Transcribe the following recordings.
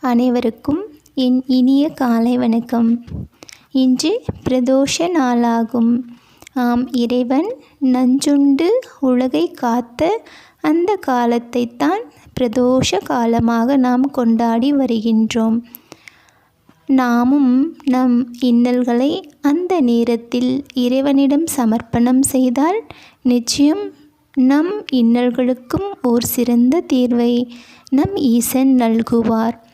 அனைவருக்கும் என் இனிய காலை வணக்கம். இன்று பிரதோஷ நாளாகும். ஆம் இறைவன் நஞ்சுண்டு உலகை காத்த அந்த காலத்தைத்தான் பிரதோஷ காலமாக நாம் கொண்டாடி வருகின்றோம். நாமும் நம் இன்னல்களை அந்த நேரத்தில் இறைவனிடம் சமர்ப்பணம் செய்தால் நிச்சயம் நம் இன்னல்களுக்கும் ஓர் சிறந்த தீர்வை நம் ஈசன் நல்குவார்.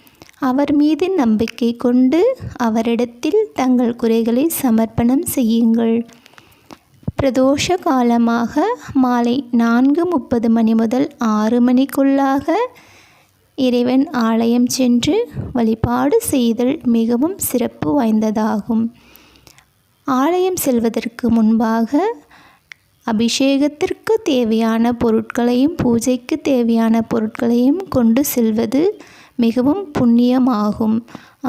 அவர் மீது நம்பிக்கை கொண்டு அவரிடத்தில் தங்கள் குறைகளை சமர்ப்பணம் செய்யுங்கள். பிரதோஷ காலமாக மாலை நான்கு முப்பது மணி முதல் ஆறு மணிக்குள்ளாக இறைவன் ஆலயம் சென்று வழிபாடு செய்தல் மிகவும் சிறப்பு வாய்ந்ததாகும். ஆலயம் செல்வதற்கு முன்பாக அபிஷேகத்திற்கு தேவையான பொருட்களையும் பூஜைக்கு தேவையான பொருட்களையும் கொண்டு செல்வது மிகவும் புண்ணியமாகும்.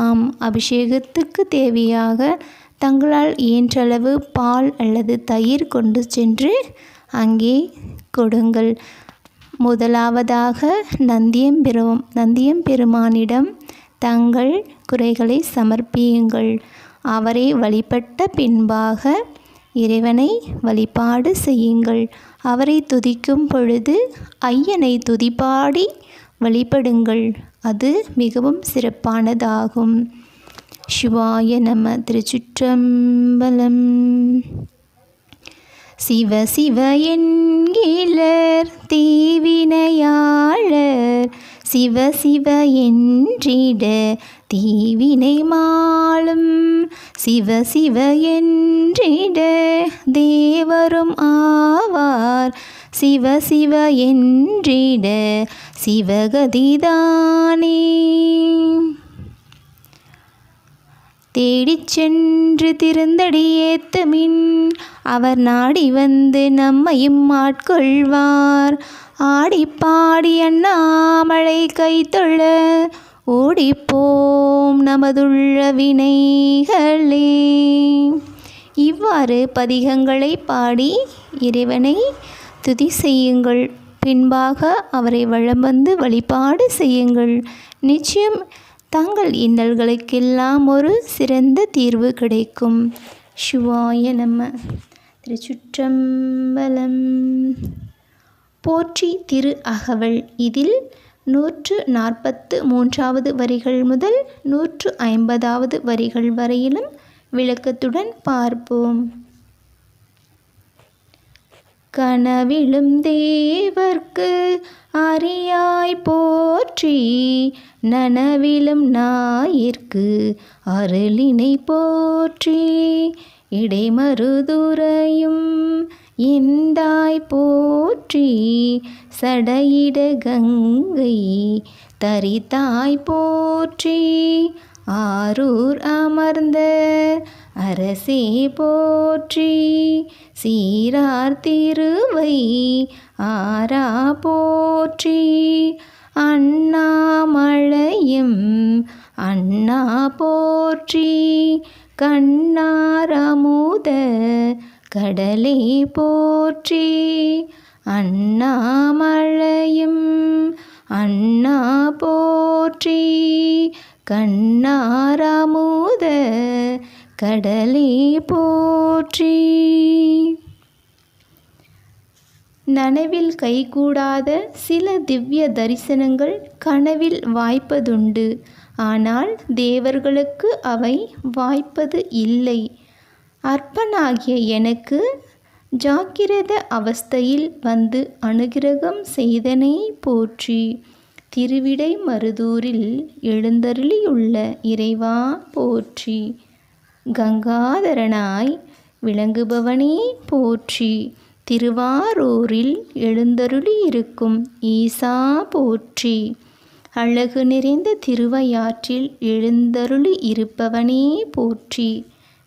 ஆம் அபிஷேகத்துக்கு தேவையாக தங்களால் இயன்றளவு பால் அல்லது தயிர் கொண்டு சென்று அங்கே கொடுங்கள். முதலாவதாக நந்தியம் பெரும் நந்தியம் பெருமானிடம் தங்கள் குறைகளை சமர்ப்பியுங்கள். அவரை வழிபட்ட பின்பாக இறைவனை வழிபாடு செய்யுங்கள். அவரை துதிக்கும் பொழுது ஐயனை துதிப்பாடி வழிபடுங்கள். அது மிகவும் சிறப்பானதாகும். சிவாய நம திருச்சுற்றம்பலம். சிவ சிவ என்கிலர் தீவினையாளர். சிவ சிவ என்றிட தீவினை மாளும். சிவ சிவ என்றிட தேவரும் ஆவார். சிவ சிவ என்றிட சிவகதிதானே. தேடிச் சென்று திருந்தடியேத்தமின் அவர் நாடி வந்து நம்மையும் ஆட்கொள்வார். ஆடி பாடி அண்ணாமலை கைத்தொழ ஓடிப்போம் நமதுள்ள வினைகளே. இவ்வாறு பதிகங்களை பாடி இறைவனை துதி செய்யுங்கள். பின்பாக அவரை வளம் வந்து வழிபாடு செய்யுங்கள். நிச்சயம் தங்கள் இன்னல்களுக்கெல்லாம் ஒரு சிறந்த தீர்வு கிடைக்கும். சிவாய நம்ம திருச்சுற்றம்பலம். போற்றி திரு அகவல். இதில் நூற்று நாற்பத்து மூன்றாவது வரிகள் முதல் நூற்று ஐம்பதாவது வரிகள் வரையிலும் விளக்கத்துடன் பார்ப்போம். கனவிலும் தேவர்க்கு அறியாய் போற்றி நனவிலும் நாயிற்கு அருளினை போற்றி. இடைமருதுரையும் எந்தாய் போற்றி சடையிட கங்கை தரித்தாய் போற்றி. ஆரூர் அமர்ந்த அரசே போற்றி சீரார் திருவை ஆரா போற்றி. அண்ணாமழையும் அண்ணா போற்றி கண்ணாரமுத கடலே போற்றி. அண்ணாமழையும் அண்ணா போற்றி கண்ணாரமுத கடலே போற்றி. நனவில் கைகூடாத சில திவ்ய தரிசனங்கள் கனவில் வாய்ப்பதுண்டு. ஆனால் தேவர்களுக்கு அவை வாய்ப்பது இல்லை. அற்பனாகிய எனக்கு ஜாக்கிரத அவஸ்தையில் வந்து அனுகிரகம் செய்தனை போற்றி. திருவிடை மருதூரில் எழுந்தருளியுள்ள இறைவா போற்றி. கங்காதரனாய் விளங்குபவனே போற்றி. திருவாரூரில் எழுந்தருளி இருக்கும் ஈசா போற்றி. அழகு நிறைந்த திருவையாற்றில் எழுந்தருளி இருப்பவனே போற்றி.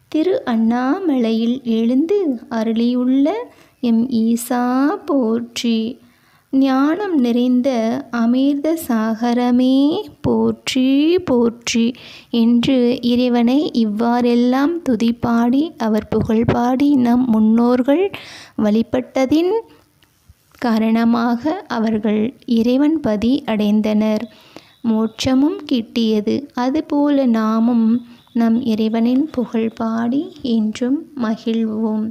திரு அண்ணாமலையில் எழுந்து அருளியுள்ள எம் ஈசா போற்றி. ஞானம் நிறைந்த அமிர்த சாகரமே போற்றி போற்றி என்று இறைவனை இவ்வாறெல்லாம் துதிப்பாடி அவர் புகழ்பாடி நம் முன்னோர்கள் வழிபட்டதின் காரணமாக அவர்கள் இறைவன் பதி அடைந்தனர். மோட்சமும் கிட்டியது. அதுபோல நாமும் நம் இறைவனின் புகழ் பாடி என்றும் மகிழ்வோம்.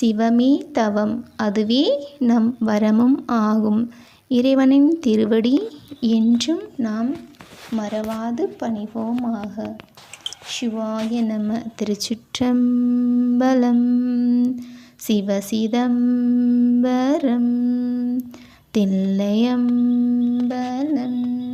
சிவமே தவம் அதுவே நம் வரமும் ஆகும். இறைவனின் திருவடி என்றும் நாம் மறவாது பணிவோமாக. சிவாய நம திருச்சிற்றம்பலம் சிவசிதம்பரம் தில்லையம்பலம்.